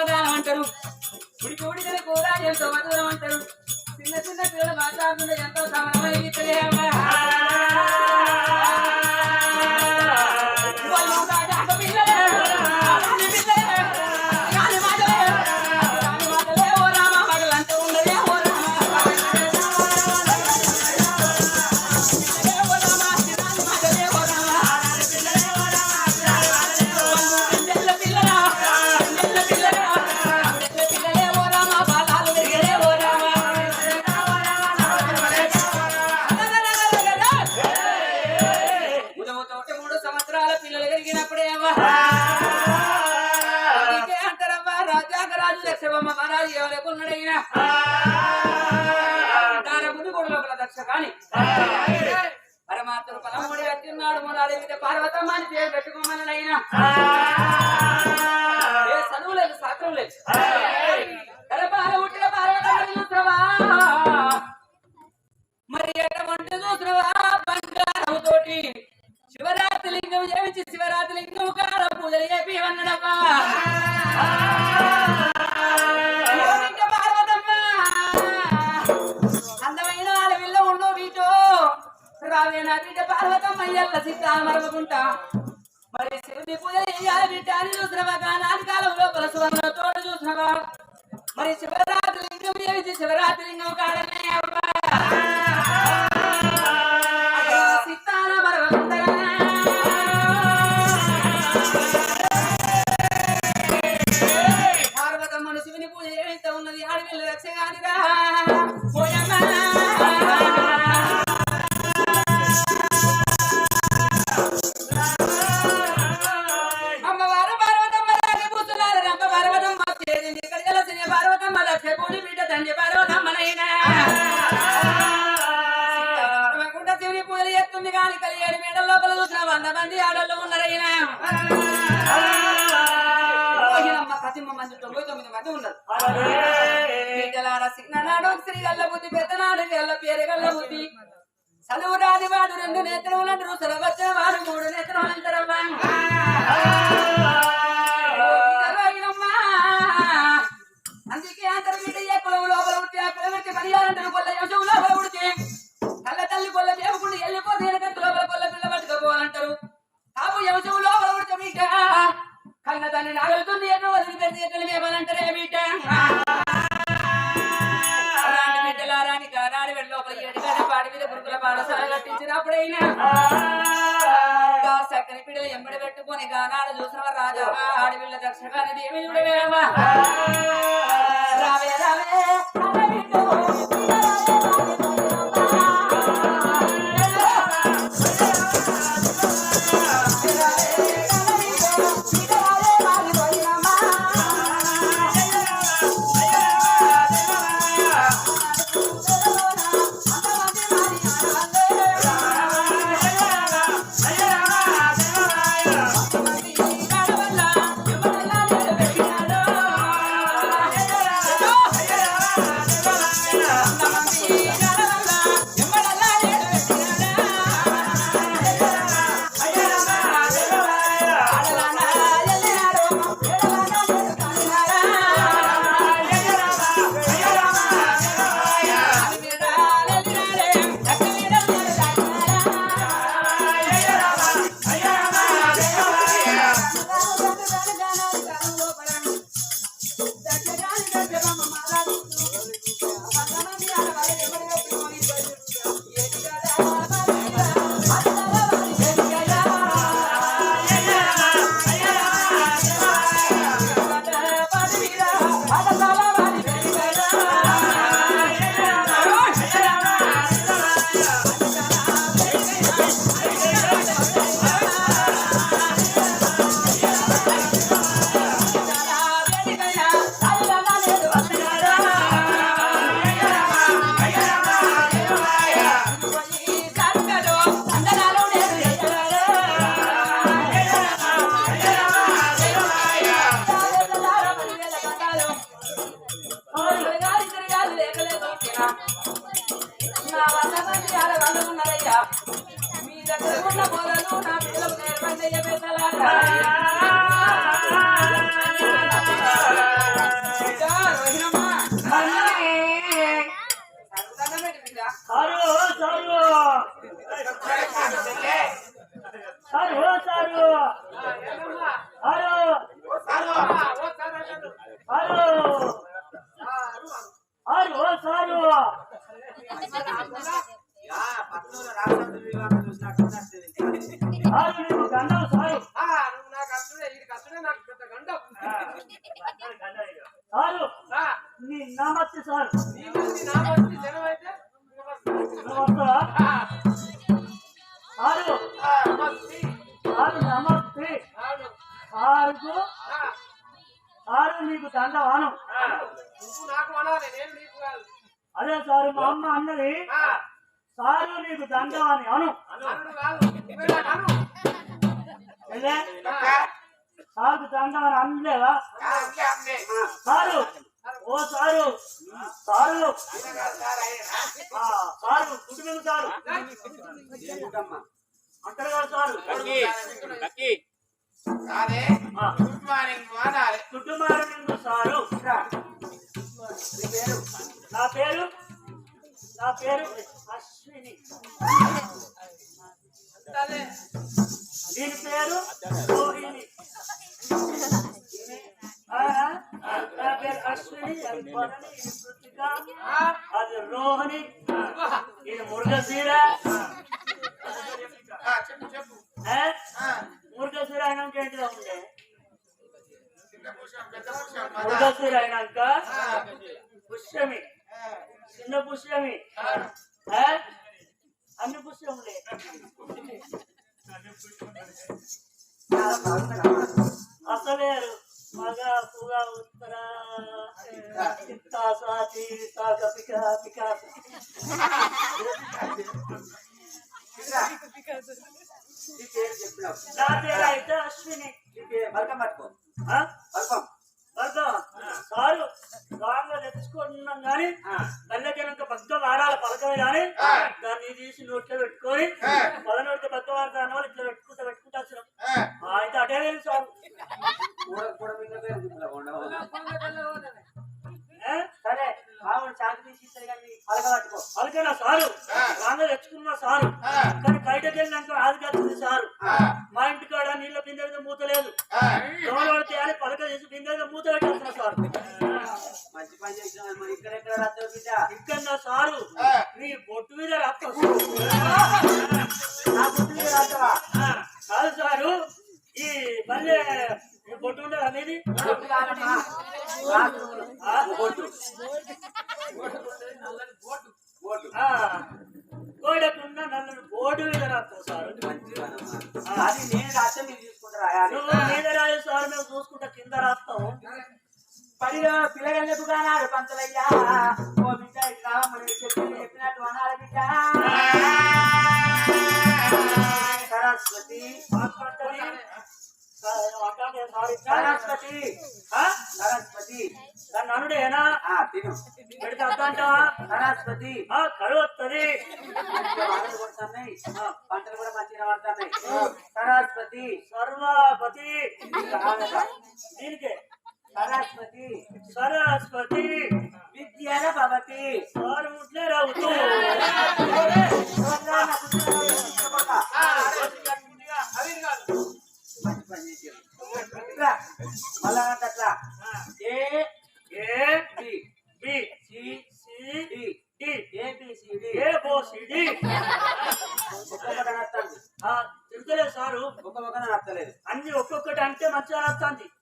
అంటారు. గుడి ఉడికిన కూర ఎంతో మధురం అంటారు. చిన్న చిన్న పిల్లలు మాట్లాడుతుంటే ఎంతో సమరమైతే అని పేరు పెట్టుకోమని అయినా చదువు లేదు. శాస్త్రం లేదు మరి ఎటువంటి చూసినవా? బంగారం తోటి. శివరాత్రి లింగం చేయించి శివరాత్రి లింగం కాడ పూజలు చేపి అన్నడమ్మా అందమైన ఉండు వీటో. రావే నా బిడ్డ పార్వతమ్మ ఎల్ల మరవకుంటా మరి శివుని పూజ చేయాలి బిడ్డ అని చూసినవా తొంభై ఉన్నది. మంది శ్రీ గల్ల బుద్ధి పెద్దనాడు గల్ల పేరు గల్ల బుద్ధి. చదువు రాని వాడు రెండు నేత్రములంటారు సులభచ్చిన వాడు మూడు నేత్రములంటారమ్మా ఇంకా చక్కని పిల్లలు ఎంబడి పెట్టుకొని గానాడు చూసిన రాజా? ఆడపిల్ల దక్షగాని దేవి చూడవేమా? రావే రావే నా వల్ల మీ దగ్గర ఉన్న బోధలు నా పిల్లలు నేర్పండి నమస్తే సార్. నీ మంది నమస్తే. సారు సారు నీకు అదే సారు మా అమ్మ అన్నది సారు నీకు దండవాని అను. అను సారు అనలేవా? సారు ఓ సారు. సారు. సారు కుటుంబం సారు? అంటారు కదా సారు. కుటుంబానికి సారు. పేరు? నా పేరు? నా పేరు అశ్విని. దీని పేరు రోహిణి. అది రోహిణి. ఇది మురుగశీర. మురుగశీర అయినాక ఏంటిదో ఉండే. మురుగశీర అయినాక ఆ, పుష్యమి. ఆ, చిన్న పుష్యమి? అన్ని పుష్యములే. అసలేరు. మగ పుగ ఉత్తర చిత్త పిక పికాస. నీ పేరు అయితే అశ్విని బలకం పట్టుకో. బలకం. అర్థం సారు రాంగా తెచ్చుకుంటున్నాం కానీ కళ్ళకినాక పక్క వాడాలి పలకమే కానీ. దాన్ని తీసి నోట్లో పెట్టుకొని ఆ. పదనోటికి పక్క వాళ్ళు ఇట్లా పెట్టుకుంటా పెట్టుకుంటా వచ్చినాం అయితే అటే లేదు సార్ కూడ కూడ మీద పేరు గుర్తులో ఉండవు. పొంగ పొంగ పోతుంది. ఏ? సరే ఆవిడ చాకు తీసి ఇస్తారు పట్టుకో పలకనా సారు. రాంగా తెచ్చుకున్నా సారు. కానీ బయటకు వెళ్ళినాక ఆదిగచ్చింది సారు. ఆ, మా ఇంటి కాడ నీళ్ళ బిందె మీద మూత లేదు. పడితే అని పలక తీసి బిందె మీద మూత పెట్టేస్తున్నా సారు. మంచి పని చేసినావు మరి ఇక్కడెక్కడ బిడ్డ? ఇక్కడ నా సారు. నీ బొట్టు మీద రక్తం నా బుద్ధి మీద రాస్తావా? కాదు సారు ఈ మళ్ళీ బొట్టు ఉండదు అనేది పంటలు కూడా మంచిగా పడుతున్నాయి సరస్వతి సర్వాపతి? దీనికే. సరస్వతి సరస్వతి. విద్యన భవతి. సారు ముట్లే రావుతూ అవి కాదు. మంచి పని చేశారు. ఇట్లా, మళ్ళా అంటే అట్లా Jonathan